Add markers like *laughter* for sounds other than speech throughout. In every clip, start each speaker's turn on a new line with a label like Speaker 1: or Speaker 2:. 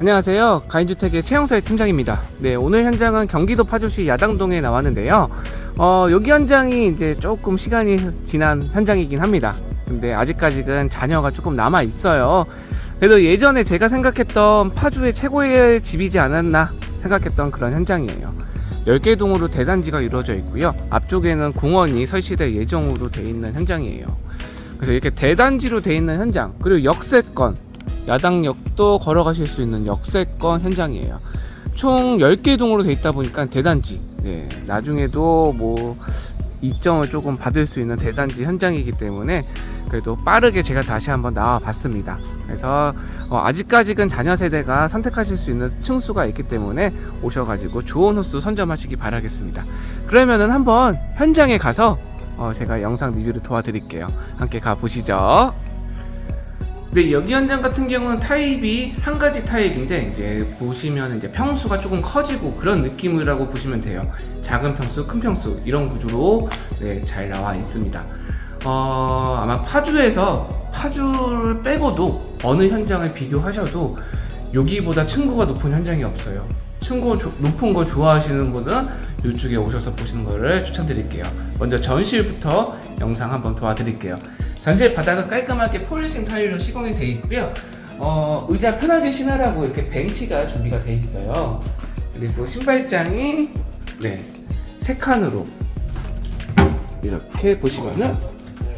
Speaker 1: 안녕하세요. 가인주택의 최영서의 팀장입니다. 네, 오늘 현장은 경기도 파주시 야당동에 나왔는데요. 어, 여기 현장이 이제 조금 시간이 지난 현장이긴 합니다. 근데 아직까지는 자녀가 조금 남아 있어요. 그래도 예전에 제가 생각했던 파주의 최고의 집이지 않았나 생각했던 그런 현장이에요. 10개 동으로 대단지가 이루어져 있고요. 앞쪽에는 공원이 설치될 예정으로 돼 있는 현장이에요. 그래서 이렇게 대단지로 돼 있는 현장, 그리고 역세권, 야당역도 걸어가실 수 있는 역세권 현장이에요. 총 10개 동으로 돼 있다 보니까 대단지. 네, 나중에도 뭐 이점을 조금 받을 수 있는 대단지 현장이기 때문에 그래도 빠르게 제가 다시 한번 나와 봤습니다. 그래서 어, 아직까지는 자녀 세대가 선택하실 수 있는 층수가 있기 때문에 오셔가지고 좋은 호수 선점하시기 바라겠습니다. 그러면은 한번 현장에 가서 어, 제가 영상 리뷰를 도와드릴게요. 함께 가 보시죠. 네, 여기 현장 같은 경우는 타입이 한 가지 타입인데 이제 보시면 이제 평수가 조금 커지고 그런 느낌이라고 보시면 돼요. 작은 평수, 큰 평수 이런 구조로 네, 잘 나와 있습니다. 어, 아마 파주에서 파주를 빼고도 어느 현장을 비교하셔도 여기보다 층고가 높은 현장이 없어요. 층고 조- 높은 거 좋아하시는 분은 이쪽에 오셔서 보시는 거를 추천드릴게요. 먼저 전실부터 영상 한번 도와드릴게요. 전실 바닥은 깔끔하게 폴리싱 타일로 시공이 되어 있고요. 어, 의자 편하게 신으라고 이렇게 벤치가 준비가 되어 있어요. 그리고 신발장이 네, 세 칸으로 이렇게 보시면은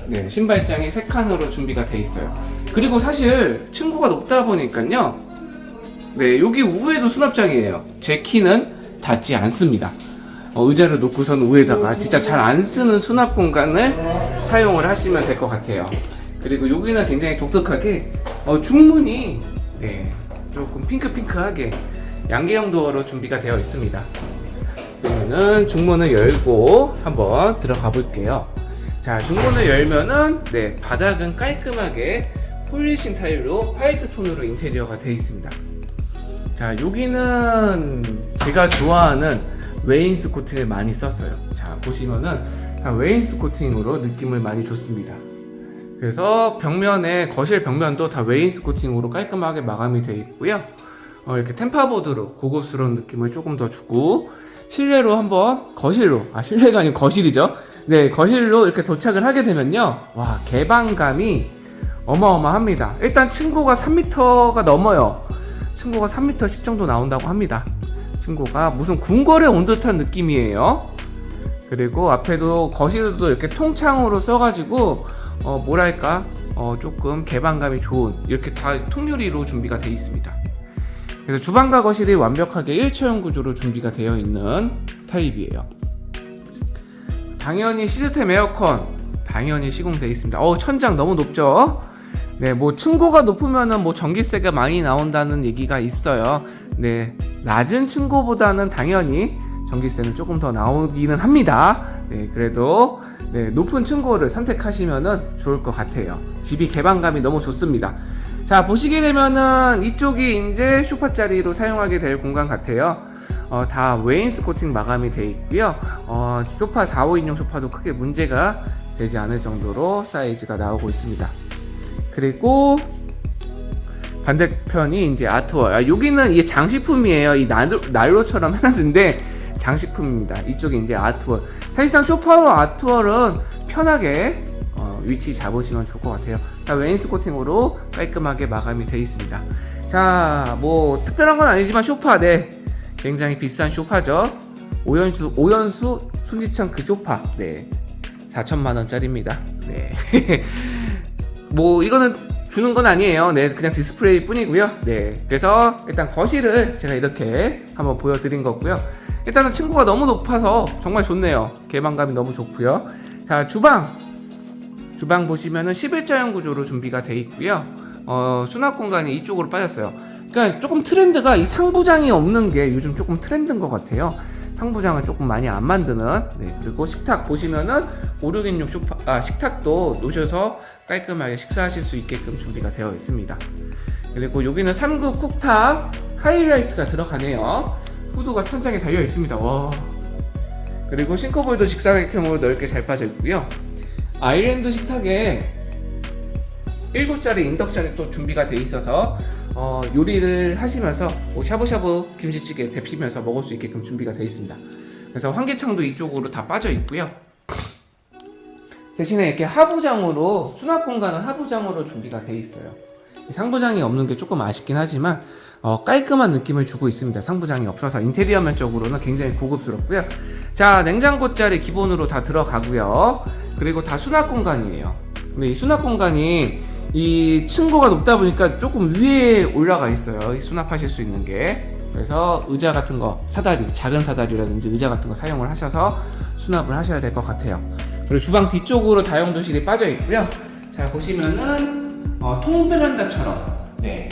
Speaker 1: 네, 신발장이 세 칸으로 준비가 돼 있어요. 그리고 사실 층고가 높다 보니까요. 네, 여기 우에도 수납장이에요. 제 키는 닿지 않습니다. 어, 의자를 놓고선 우에다가 진짜 잘 안 쓰는 수납 공간을 사용을 하시면 될 것 같아요. 그리고 여기는 굉장히 독특하게 어, 중문이 네, 조금 핑크핑크하게 양계형 도어로 준비가 되어 있습니다. 그러면은 중문을 열고 한번 들어가 볼게요. 자, 중문을 열면은 네, 바닥은 깔끔하게 폴리싱 타일로 화이트 톤으로 인테리어가 되어 있습니다. 자, 여기는 제가 좋아하는 웨인스 코팅을 많이 썼어요. 자, 보시면은 다 웨인스 코팅으로 느낌을 많이 줬습니다. 그래서 벽면에 거실 벽면도 다 웨인스 코팅으로 깔끔하게 마감이 되어 있고요. 어, 이렇게 템파보드로 고급스러운 느낌을 조금 더 주고 실내로 한번 거실로 아 실내가 아니고 거실이죠. 네 거실로 이렇게 도착을 하게 되면요 와 개방감이 어마어마합니다. 일단 층고가 3m가 넘어요. 층고가 3m 10 정도 나온다고 합니다. 층고가 무슨 궁궐에 온 듯한 느낌이에요. 그리고 앞에도 거실도 이렇게 통창으로 써가지고 어 뭐랄까 어 조금 개방감이 좋은 이렇게 다 통유리로 준비가 되어 있습니다. 그래서 주방과 거실이 완벽하게 일체형 구조로 준비가 되어 있는 타입이에요. 당연히 시스템 에어컨 당연히 시공되어 있습니다. 어 천장 너무 높죠? 네, 뭐 층고가 높으면은 뭐 전기세가 많이 나온다는 얘기가 있어요. 네, 낮은 층고보다는 당연히 전기세는 조금 더 나오기는 합니다. 네, 그래도 네, 높은 층고를 선택하시면은 좋을 것 같아요. 집이 개방감이 너무 좋습니다. 자, 보시게 되면은 이쪽이 이제 소파 자리로 사용하게 될 공간 같아요. 어, 다 웨인스 코팅 마감이 되어 있고요. 어, 소파 4, 5 인용 소파도 크게 문제가 되지 않을 정도로 사이즈가 나오고 있습니다. 그리고 반대편이 이제 아트월. 아, 여기는 이게 장식품이에요. 이 난로, 난로처럼 해놨는데 장식품입니다. 이쪽이 이제 아트월. 사실상 소파와 아트월은 편하게 어, 위치 잡으시면 좋을 것 같아요. 다 웨인스 코팅으로 깔끔하게 마감이 되어 있습니다. 자, 뭐 특별한 건 아니지만 소파, 네, 굉장히 비싼 소파죠. 오연수 오연수 순지창 그 소파, 네, 4천만 원짜리입니다. 네. *laughs* 뭐 이거는 주는 건 아니에요. 네, 그냥 디스플레이 뿐이고요. 네, 그래서 일단 거실을 제가 이렇게 한번 보여드린 거고요. 일단은 층고가 너무 높아서 정말 좋네요. 개방감이 너무 좋고요. 자, 주방. 주방 보시면은 11자형 구조로 준비가 돼 있고요. 어, 수납 공간이 이쪽으로 빠졌어요. 그러니까 조금 트렌드가 이 상부장이 없는 게 요즘 조금 트렌드인 것 같아요. 상부장을 조금 많이 안 만드는. 네, 그리고 식탁 보시면은 5, 6인용 소파, 아, 식탁도 놓으셔서 깔끔하게 식사하실 수 있게끔 준비가 되어 있습니다. 그리고 여기는 3구 쿡탑 하이라이트가 들어가네요. 후드가 천장에 달려 있습니다. 와. 그리고 싱크볼도 직사각형으로 넓게 잘 빠져 있고요. 아일랜드 식탁에 1구짜리 인덕션이 또 준비가 돼 있어서 어, 요리를 하시면서 뭐 샤브샤브 김치찌개 데피면서 먹을 수 있게끔 준비가 돼 있습니다. 그래서 환기창도 이쪽으로 다 빠져 있고요. 대신에 이렇게 하부장으로 수납 공간은 하부장으로 준비가 돼 있어요. 상부장이 없는 게 조금 아쉽긴 하지만 어, 깔끔한 느낌을 주고 있습니다. 상부장이 없어서 인테리어 면적으로는 굉장히 고급스럽고요. 자 냉장고 자리 기본으로 다 들어가고요. 그리고 다 수납 공간이에요. 근데 이 수납 공간이 이 층고가 높다 보니까 조금 위에 올라가 있어요. 이 수납하실 수 있는 게. 그래서 의자 같은 거 사다리 작은 사다리라든지 의자 같은 거 사용을 하셔서 수납을 하셔야 될 것 같아요. 그리고 주방 뒤쪽으로 다용도실이 빠져 있고요. 자 보시면은 어, 통 베란다처럼 네.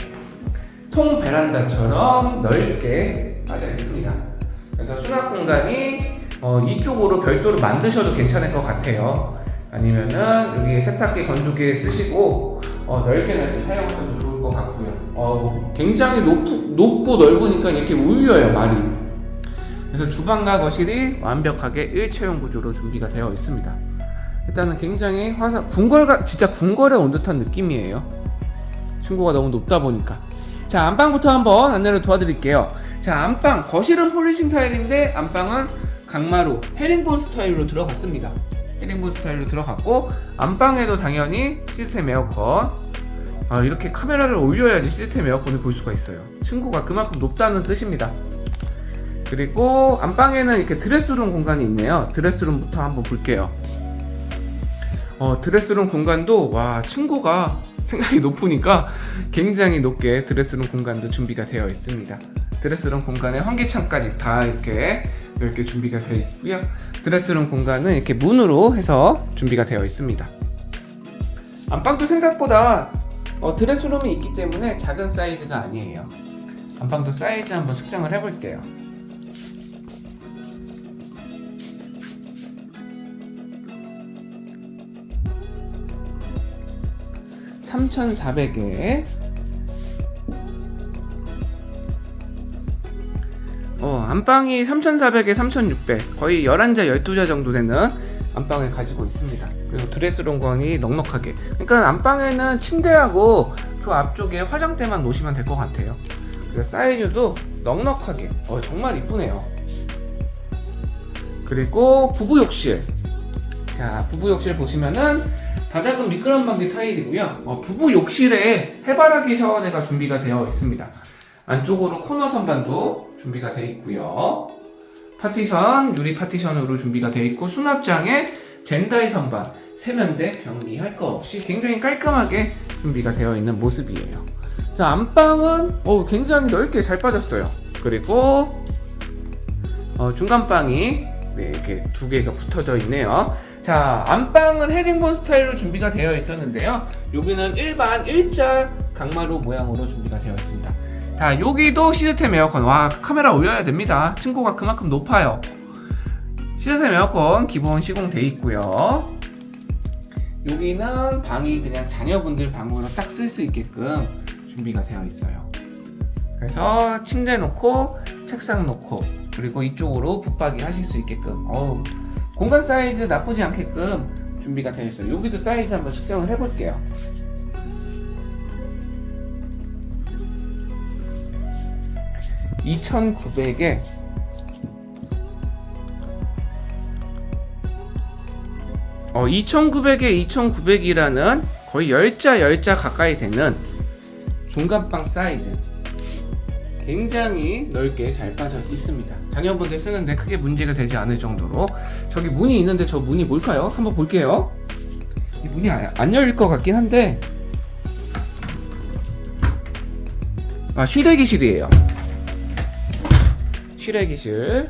Speaker 1: 통 베란다처럼 넓게 빠져 있습니다. 그래서 수납 공간이 어, 이쪽으로 별도로 만드셔도 괜찮을 것 같아요. 아니면은 여기 세탁기 건조기 쓰시고 어, 넓게 넓게 사용하셔도 좋을 것 같고요. 어, 굉장히 높, 높고 넓으니까 이렇게 울려요 말이. 그래서 주방과 거실이 완벽하게 일체형 구조로 준비가 되어 있습니다. 일단은 굉장히 화사 궁궐가 진짜 궁궐에 온 듯한 느낌이에요. 층고가 너무 높다 보니까. 자 안방부터 한번 안내를 도와드릴게요. 자 안방 거실은 폴리싱 타일인데 안방은 강마루 헤링본 스타일로 들어갔습니다. 헤링본 스타일로 들어갔고 안방에도 당연히 시스템 에어컨. 아, 이렇게 카메라를 올려야지 시스템 에어컨을 볼 수가 있어요. 층고가 그만큼 높다는 뜻입니다. 그리고 안방에는 이렇게 드레스룸 공간이 있네요. 드레스룸부터 한번 볼게요. 어, 드레스룸 공간도 와 층고가 생각이 높으니까 굉장히 높게 드레스룸 공간도 준비가 되어 있습니다. 드레스룸 공간에 환기창까지 다 이렇게 이렇게 준비가 되어 있고요. 드레스룸 공간은 이렇게 문으로 해서 준비가 되어 있습니다. 안방도 생각보다 어, 드레스룸이 있기 때문에 작은 사이즈가 아니에요. 안방도 사이즈 한번 측정을 해볼게요. 3,400에 어, 안방이 3,400에 3,600 거의 11자 12자 정도 되는 안방을 가지고 있습니다. 그리고 드레스룸 공간이 넉넉하게 그러니까 안방에는 침대하고 저 앞쪽에 화장대만 놓으시면 될 것 같아요. 그리고 사이즈도 넉넉하게 어, 정말 이쁘네요. 그리고 부부 욕실 자 부부 욕실 보시면은 바닥은 미끄럼 방지 타일이고요. 어, 부부 욕실에 해바라기 샤워대가 준비가 되어 있습니다. 안쪽으로 코너 선반도 준비가 되어 있고요. 파티션 유리 파티션으로 준비가 되어 있고 수납장에 젠다이 선반 세면대 병리할 거 없이 굉장히 깔끔하게 준비가 되어 있는 모습이에요. 자 안방은 어, 굉장히 넓게 잘 빠졌어요. 그리고 어, 중간방이 네, 이렇게 두 개가 붙어져 있네요. 자, 안방은 헤링본 스타일로 준비가 되어 있었는데요. 여기는 일반 일자 강마루 모양으로 준비가 되어 있습니다. 자, 여기도 시스템 에어컨. 와, 카메라 올려야 됩니다. 층고가 그만큼 높아요. 시스템 에어컨 기본 시공돼 있고요. 여기는 방이 그냥 자녀분들 방으로 딱 쓸 수 있게끔 준비가 되어 있어요. 그래서 침대 놓고 책상 놓고 그리고 이쪽으로 붙박이 하실 수 있게끔 어우 공간 사이즈 나쁘지 않게끔 준비가 되어 있어요. 여기도 사이즈 한번 측정을 해볼게요. (2900에) 어, 2900에 2900이라는 거의 10자 10자 가까이 되는 중간방 사이즈 굉장히 넓게 잘 빠져 있습니다. 자녀분들 쓰는데 크게 문제가 되지 않을 정도로 저기 문이 있는데 저 문이 뭘까요? 한번 볼게요. 이 문이 안, 안 열릴 것 같긴 한데 아 실외기실이에요. 실외기실.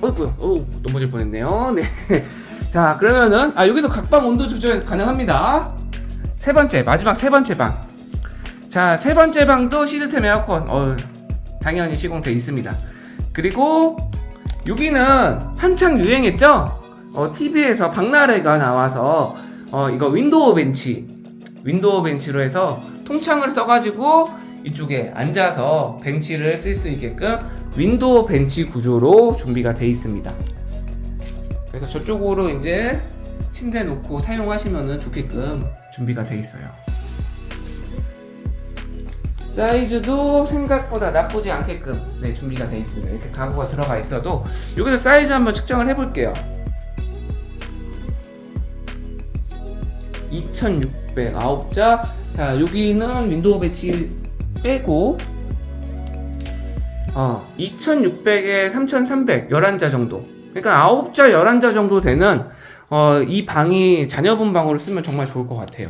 Speaker 1: 어이구, 어 넘어질 뻔했네요. 네. *laughs* 자 그러면은 아 여기도 각방 온도 조절 가능합니다. 세 번째 마지막 세 번째 방. 자, 세 번째 방도 시스템 에어컨. 어, 당연히 시공돼 있습니다. 그리고 여기는 한창 유행했죠? 어, TV에서 박나래가 나와서 어, 이거 윈도우 벤치. 윈도우 벤치로 해서 통창을 써가지고 이쪽에 앉아서 벤치를 쓸 수 있게끔 윈도우 벤치 구조로 준비가 돼 있습니다. 그래서 저쪽으로 이제 침대 놓고 사용하시면 좋게끔 준비가 돼 있어요. 사이즈도 생각보다 나쁘지 않게끔 네, 준비가 되어 있습니다. 이렇게 가구가 들어가 있어도 여기서 사이즈 한번 측정을 해볼게요. 2600 9자 자 여기는 윈도우 배치 빼고 어 2600에 3300 11자 정도. 그러니까 9자 11자 정도 되는 어, 이 방이 자녀분 방으로 쓰면 정말 좋을 것 같아요.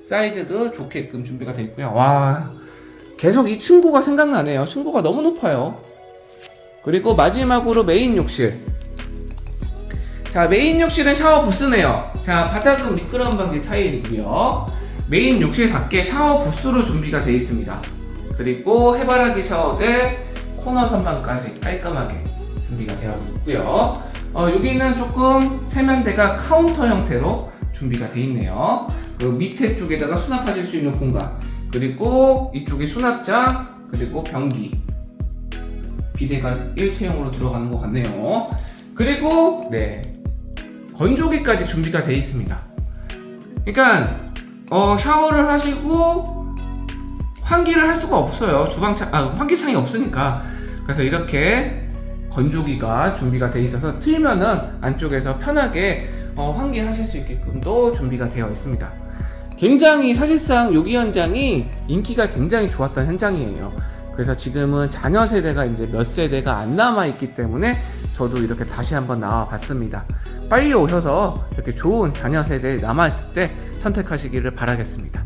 Speaker 1: 사이즈도 좋게끔 준비가 되어 있고요. 와 계속 이 층고가 생각나네요. 층고가 너무 높아요. 그리고 마지막으로 메인 욕실. 자 메인 욕실은 샤워 부스네요. 자 바닥은 미끄럼 방지 타일이고요. 메인 욕실답게 샤워 부스로 준비가 되어 있습니다 그리고 해바라기 샤워 대 코너 선반까지 깔끔하게 준비가 되어 있고요. 어, 여기는 조금 세면대가 카운터 형태로 준비가 되어 있네요. 그 밑에 쪽에다가 수납하실 수 있는 공간 그리고 이쪽에 수납장 그리고 변기. 비대가 일체형으로 들어가는 것 같네요. 그리고 네 건조기까지 준비가 되어 있습니다. 그러니까 어, 샤워를 하시고 환기를 할 수가 없어요. 주방창 아, 환기창이 없으니까 그래서 이렇게 건조기가 준비가 되어 있어서 틀면은 안쪽에서 편하게 어, 환기하실 수 있게끔도 준비가 되어 있습니다. 굉장히 사실상 여기 현장이 인기가 굉장히 좋았던 현장이에요. 그래서 지금은 자녀 세대가 이제 몇 세대가 안 남아 있기 때문에 저도 이렇게 다시 한번 나와 봤습니다. 빨리 오셔서 이렇게 좋은 자녀 세대 남아 있을 때 선택하시기를 바라겠습니다.